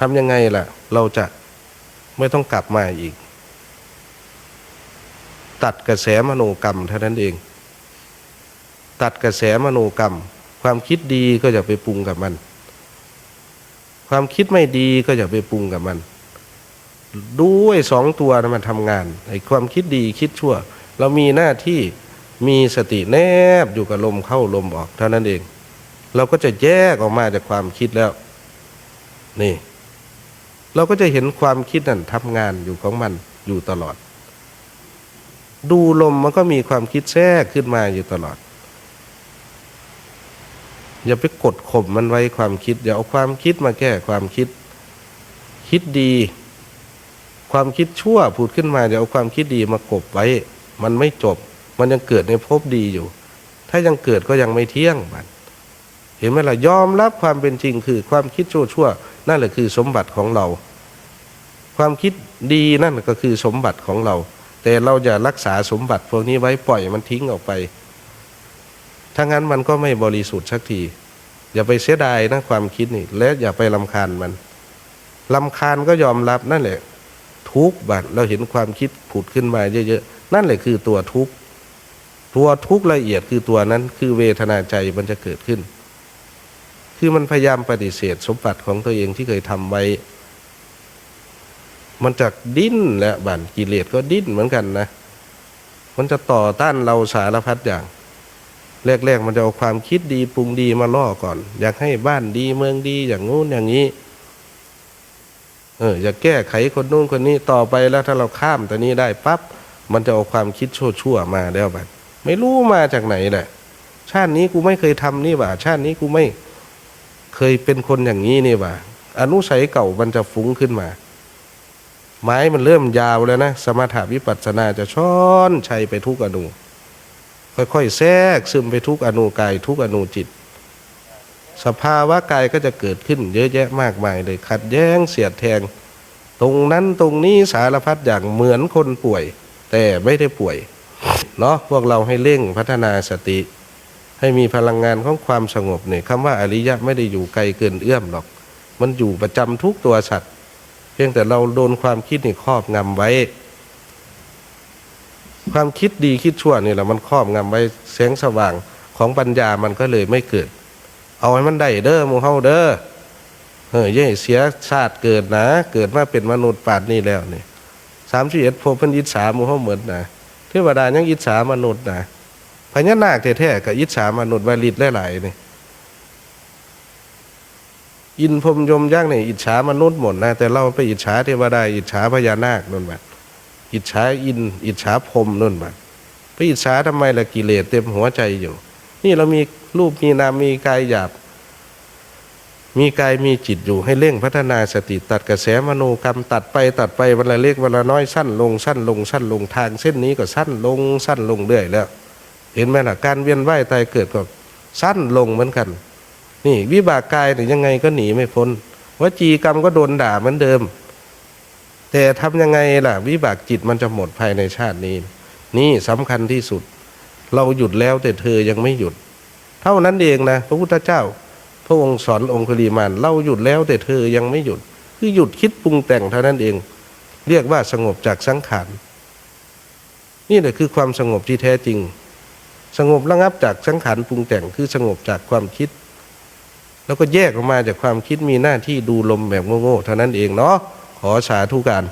ทำยังไงล่ะ เราจะไม่ต้องกลับมาอีก ตัดกระแสมโนกรรมเท่านั้นเอง ตัดกระแสมโนกรรม ความคิดดีก็อย่าไปปรุงกับมัน ความคิดไม่ดีก็อย่าไปปรุงกับมันด้วยสองตัวนะมันทำงานไอ้ความคิดดีคิดชั่ว เรามีหน้าที่มีสติแนบอยู่กับลมเข้าลมออกเท่านั้นเอง เราก็จะแยกออกมาจากความคิดแล้ว นี่ เราก็จะเห็นความคิดนั่นทำงานอยู่ของมันอยู่ตลอด ดูลมมันก็มีความคิดแทรกขึ้นมาอยู่ตลอด อย่าไปกดข่มมันไว้ความคิด อย่าเอาความคิดมาแก้ความคิด คิดดี ความคิดชั่วผุดขึ้นมาอย่าเอาความคิดดีมากบไว้ มันไม่จบ มันยังเกิดในภพดีอยู่ ถ้ายังเกิดก็ยังไม่เที่ยงมันเห็นไหมล่ะยอมรับความเป็นจริงคือความคิดชั่วชั่ว นั่นแหละคือสมบัติของเรา ความคิดดีนั่นก็คือสมบัติของเรา แต่เราอย่ารักษาสมบัติพวกนี้ไว้ปล่อยมันทิ้งออกไป ถ้างั้นมันก็ไม่บริสุทธิ์สักที อย่าไปเสียดายนะความคิดนี่ และอย่าไปลำคาญมันลำคาญก็ยอมรับนั่นแหละ ทุกบัดเราเห็นความคิดผุดขึ้นมาเยอะๆนั่นแหละคือตัวทุกตัวทุกละเอียดคือตัวนั้นคือเวทนาใจมันจะเกิดขึ้น คือมันพยายามปฏิเสธสมบัติของตัวเองที่เคยทำไว้ มันจะดิ้นและบันกิเลสก็ดิ้นเหมือนกันนะ มันจะต่อต้านเราสารพัดอย่าง แรกๆมันจะเอาความคิดดีปรุงดีมาล่อก่อน อยากให้บ้านดีเมืองดีอย่างงู้นอย่างนี้ เอออยากแก้ไขคนนู้นคนนี้ต่อไปแล้วถ้าเราข้ามตัวนี้ได้ปั๊บมันจะเอาความคิดชั่วๆมาแล้วบัดไม่รู้มาจากไหนแหละ ชาตินี้กูไม่เคยทำนี่หว่าชาตินี้กูไม่ เคยเป็นคนอย่างนี้นี่ว่าอนุสัยเก่ามันจะฟุ้งขึ้นมา ไม้มันเริ่มยาวแล้วนะ สมถาวิปัสสนาจะช้อนชัยไปทุกอนูค่อยๆแทรกซึมไปทุกอนูกายทุกอนูจิต สภาวะกายก็จะเกิดขึ้นเยอะแยะมากมายเลยขัดแย้งเสียดแทง ตรงนั้นตรงนี้สารพัดอย่างเหมือนคนป่วย แต่ไม่ได้ป่วยเนาะพวกเราให้เร่งพัฒนาสติ ให้มีพลังงานของความสงบเนี่ยคำว่าอริยะไม่ได้อยู่ไกลเกินเอื้อมหรอก มันอยู่ประจำทุกตัวสัตว์ เพียงแต่เราโดนความคิดนี่ครอบงำไว้ ความคิดดีคิดชั่วนี่แหละมันครอบงำไว้แสงสว่างของปัญญามันก็เลยไม่เกิด เอาให้มันได้เด้อมูเฮาเด้อเฮ้ยอย่เสียชาติเกิดนะ เกิดมาเป็นมนุษย์ปาดนี่แล้วนี่สามสิบเอ็ดพบเพันอิจฉามูเฮาเหมือนนะเทวดายังอิจฉามนุษย์นะ พญานาคแท้ๆกับอิจฉามนุษย์วาลิดหลายๆนี่อินพรมยมยักษ์นี่อิจฉามนุษย์หมดนะแต่เราไปอิจฉาเทวดาอิจฉาพญานาคนั่นแบบอิจฉาอิน อิจฉาพรมนั่นแบบไปอิจฉาทำไมล่ะกิเลสเต็มหัวใจอยู่ นี่เรามีรูปมีนามมีกายหยาบ มีกายมีจิตอยู่ให้เร่งพัฒนาสติตัดกระแสมโนกรรมตัดไปตัดไปวันละเล็กวันละน้อยสั้นลงสั้นลงสั้นลงทางเส้นนี้ก็สั้นลงสั้นลงเรื่อยแล้ว เห็นไหมล่ะการเวียนว่ายตายเกิดก็สั้นลงเหมือนกัน นี่วิบากกายเนี่ยยังไงก็หนีไม่พ้นวจีกรรมก็โดนด่าเหมือนเดิม แต่ทำยังไงล่ะ วิบากจิตมันจะหมดภายในชาตินี้ นี่สำคัญที่สุด เราหยุดแล้วแต่เธอยังไม่หยุด เท่านั้นเองนะพระพุทธเจ้า พระองค์สอนองคุลีมานเราหยุดแล้วแต่เธอยังไม่หยุด คือหยุดคิดปรุงแต่งเท่านั้นเอง เรียกว่าสงบจากสังขารนี่แหละคือความสงบที่แท้จริง สงบระงับจากสังขารปรุงแต่งคือสงบจากความคิด แล้วก็แยกออกมาจากความคิดมีหน้าที่ดูลมแบบโง่ๆเท่านั้นเองเนาะขอสาธุการ